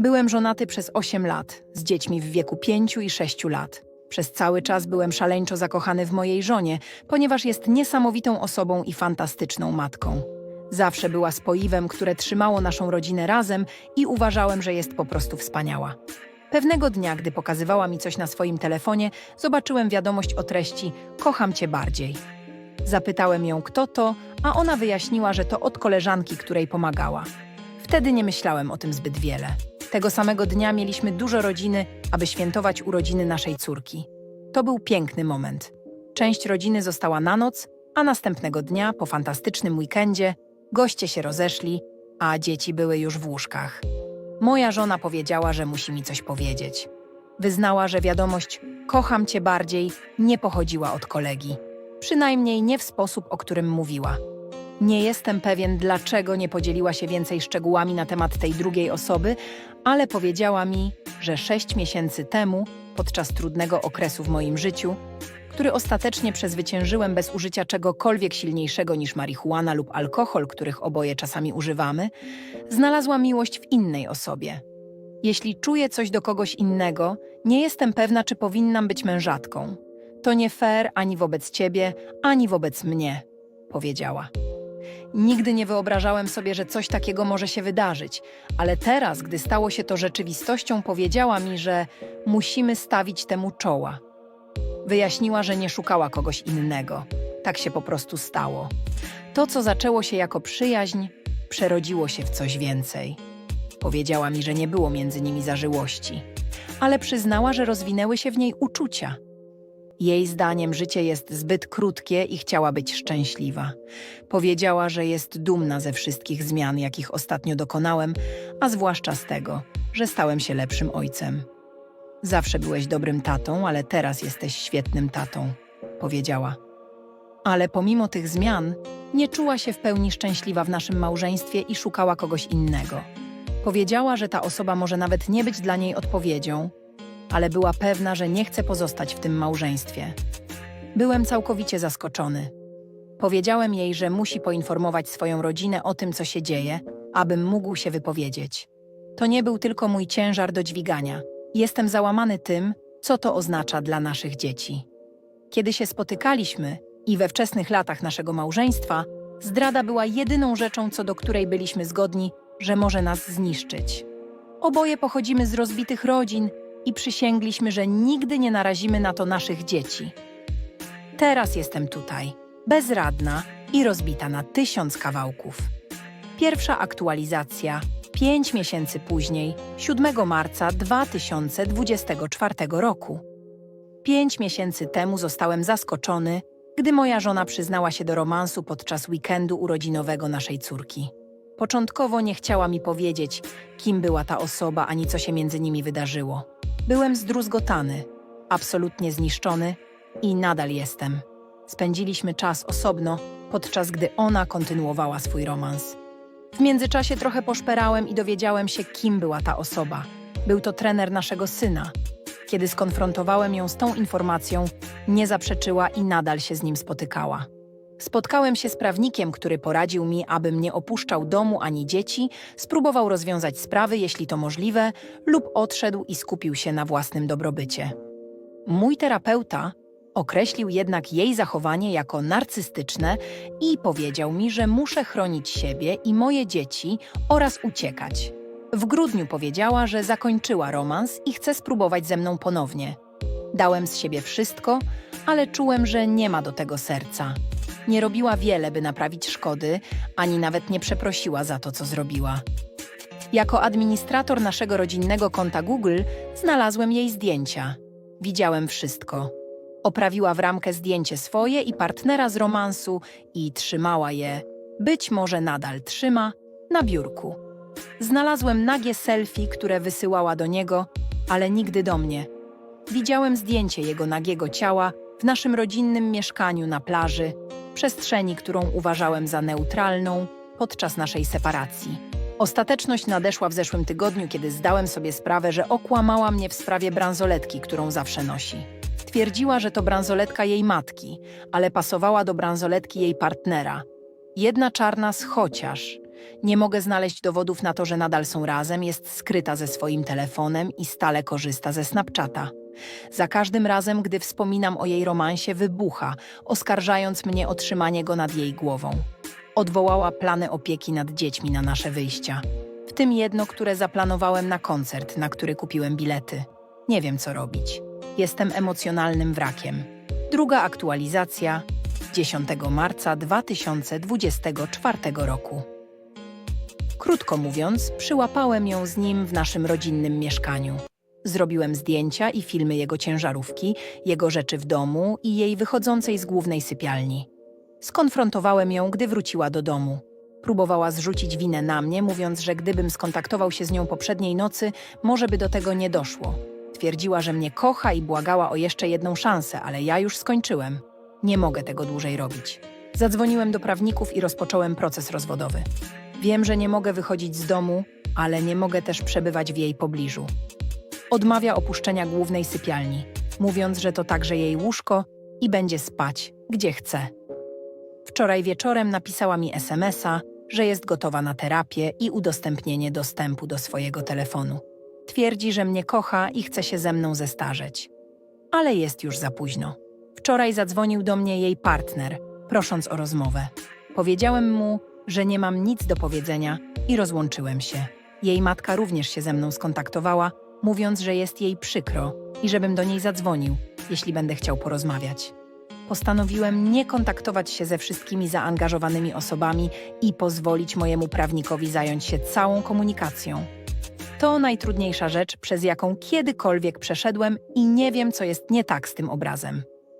Byłem żonaty przez 8 lat, z dziećmi w wieku 5 i 6 lat. Przez cały czas byłem szaleńczo zakochany w mojej żonie, ponieważ jest niesamowitą osobą i fantastyczną matką. Zawsze była spoiwem, które trzymało naszą rodzinę razem i uważałem, że jest po prostu wspaniała. Pewnego dnia, gdy pokazywała mi coś na swoim telefonie, zobaczyłem wiadomość o treści Kocham cię bardziej. Zapytałem ją, kto to, a ona wyjaśniła, że to od koleżanki, której pomagała. Wtedy nie myślałem o tym zbyt wiele. Tego samego dnia mieliśmy dużo rodziny, aby świętować urodziny naszej córki. To był piękny moment. Część rodziny została na noc, a następnego dnia, po fantastycznym weekendzie, goście się rozeszli, a dzieci były już w łóżkach. Moja żona powiedziała, że musi mi coś powiedzieć. Wyznała, że wiadomość kocham cię bardziej nie pochodziła od kolegi. Przynajmniej nie w sposób, o którym mówiła. Nie jestem pewien, dlaczego nie podzieliła się więcej szczegółami na temat tej drugiej osoby, ale powiedziała mi, że sześć miesięcy temu, podczas trudnego okresu w moim życiu, który ostatecznie przezwyciężyłem bez użycia czegokolwiek silniejszego niż marihuana lub alkohol, których oboje czasami używamy, znalazła miłość w innej osobie. Jeśli czuję coś do kogoś innego, nie jestem pewna, czy powinnam być mężatką. To nie fair ani wobec ciebie, ani wobec mnie, powiedziała. Nigdy nie wyobrażałem sobie, że coś takiego może się wydarzyć, ale teraz, gdy stało się to rzeczywistością, powiedziała mi, że musimy stawić temu czoła. Wyjaśniła, że nie szukała kogoś innego. Tak się po prostu stało. To, co zaczęło się jako przyjaźń, przerodziło się w coś więcej. Powiedziała mi, że nie było między nimi zażyłości, ale przyznała, że rozwinęły się w niej uczucia. Jej zdaniem życie jest zbyt krótkie i chciała być szczęśliwa. Powiedziała, że jest dumna ze wszystkich zmian, jakich ostatnio dokonałem, a zwłaszcza z tego, że stałem się lepszym ojcem. Zawsze byłeś dobrym tatą, ale teraz jesteś świetnym tatą, powiedziała. Ale pomimo tych zmian, nie czuła się w pełni szczęśliwa w naszym małżeństwie i szukała kogoś innego. Powiedziała, że ta osoba może nawet nie być dla niej odpowiedzią, ale była pewna, że nie chce pozostać w tym małżeństwie. Byłem całkowicie zaskoczony. Powiedziałem jej, że musi poinformować swoją rodzinę o tym, co się dzieje, abym mógł się wypowiedzieć. To nie był tylko mój ciężar do dźwigania. Jestem załamany tym, co to oznacza dla naszych dzieci. Kiedy się spotykaliśmy i we wczesnych latach naszego małżeństwa, zdrada była jedyną rzeczą, co do której byliśmy zgodni, że może nas zniszczyć. Oboje pochodzimy z rozbitych rodzin i przysięgliśmy, że nigdy nie narazimy na to naszych dzieci. Teraz jestem tutaj, bezradna i rozbita na tysiąc kawałków. Pierwsza aktualizacja pięć miesięcy później, 7 marca 2024 roku. Pięć miesięcy temu zostałem zaskoczony, gdy moja żona przyznała się do romansu podczas weekendu urodzinowego naszej córki. Początkowo nie chciała mi powiedzieć, kim była ta osoba ani co się między nimi wydarzyło. Byłem zdruzgotany, absolutnie zniszczony i nadal jestem. Spędziliśmy czas osobno, podczas gdy ona kontynuowała swój romans. W międzyczasie trochę poszperałem i dowiedziałem się, kim była ta osoba. Był to trener naszego syna. Kiedy skonfrontowałem ją z tą informacją, nie zaprzeczyła i nadal się z nim spotykała. Spotkałem się z prawnikiem, który poradził mi, abym nie opuszczał domu ani dzieci, spróbował rozwiązać sprawy, jeśli to możliwe, lub odszedł i skupił się na własnym dobrobycie. Mój terapeuta określił jednak jej zachowanie jako narcystyczne i powiedział mi, że muszę chronić siebie i moje dzieci oraz uciekać. W grudniu powiedziała, że zakończyła romans i chce spróbować ze mną ponownie. Dałem z siebie wszystko, ale czułem, że nie ma do tego serca. Nie robiła wiele, by naprawić szkody, ani nawet nie przeprosiła za to, co zrobiła. Jako administrator naszego rodzinnego konta Google znalazłem jej zdjęcia. Widziałem wszystko. Oprawiła w ramkę zdjęcie swoje i partnera z romansu i trzymała je, być może nadal trzyma, na biurku. Znalazłem nagie selfie, które wysyłała do niego, ale nigdy do mnie. Widziałem zdjęcie jego nagiego ciała w naszym rodzinnym mieszkaniu na plaży, przestrzeni, którą uważałem za neutralną podczas naszej separacji. Ostateczność nadeszła w zeszłym tygodniu, kiedy zdałem sobie sprawę, że okłamała mnie w sprawie bransoletki, którą zawsze nosi. Twierdziła, że to bransoletka jej matki, ale pasowała do bransoletki jej partnera. Jedna czarna z chociaż, Nie mogę znaleźć dowodów na to, że nadal są razem, jest skryta ze swoim telefonem i stale korzysta ze Snapchata. Za każdym razem, gdy wspominam o jej romansie, wybucha, oskarżając mnie o trzymanie go nad jej głową. Odwołała plany opieki nad dziećmi na nasze wyjścia, w tym jedno, które zaplanowałem na koncert, na który kupiłem bilety. Nie wiem, co robić. Jestem emocjonalnym wrakiem. Druga aktualizacja 10 marca 2024 roku. Krótko mówiąc, przyłapałem ją z nim w naszym rodzinnym mieszkaniu. Zrobiłem zdjęcia i filmy jego ciężarówki, jego rzeczy w domu i jej wychodzącej z głównej sypialni. Skonfrontowałem ją, gdy wróciła do domu. Próbowała zrzucić winę na mnie, mówiąc, że gdybym skontaktował się z nią poprzedniej nocy, może by do tego nie doszło. Twierdziła, że mnie kocha i błagała o jeszcze jedną szansę, ale ja już skończyłem. Nie mogę tego dłużej robić. Zadzwoniłem do prawników i rozpocząłem proces rozwodowy. Wiem, że nie mogę wychodzić z domu, ale nie mogę też przebywać w jej pobliżu. Odmawia opuszczenia głównej sypialni, mówiąc, że to także jej łóżko i będzie spać, gdzie chce. Wczoraj wieczorem napisała mi SMS-a, że jest gotowa na terapię i udostępnienie dostępu do swojego telefonu. Twierdzi, że mnie kocha i chce się ze mną zestarzeć. Ale jest już za późno. Wczoraj zadzwonił do mnie jej partner, prosząc o rozmowę. Powiedziałem mu, że nie mam nic do powiedzenia i rozłączyłem się. Jej matka również się ze mną skontaktowała, mówiąc, że jest jej przykro i żebym do niej zadzwonił, jeśli będę chciał porozmawiać. Postanowiłem nie kontaktować się ze wszystkimi zaangażowanymi osobami i pozwolić mojemu prawnikowi zająć się całą komunikacją. To najtrudniejsza rzecz, przez jaką kiedykolwiek przeszedłem i nie wiem, co jest nie tak z tym obrazem.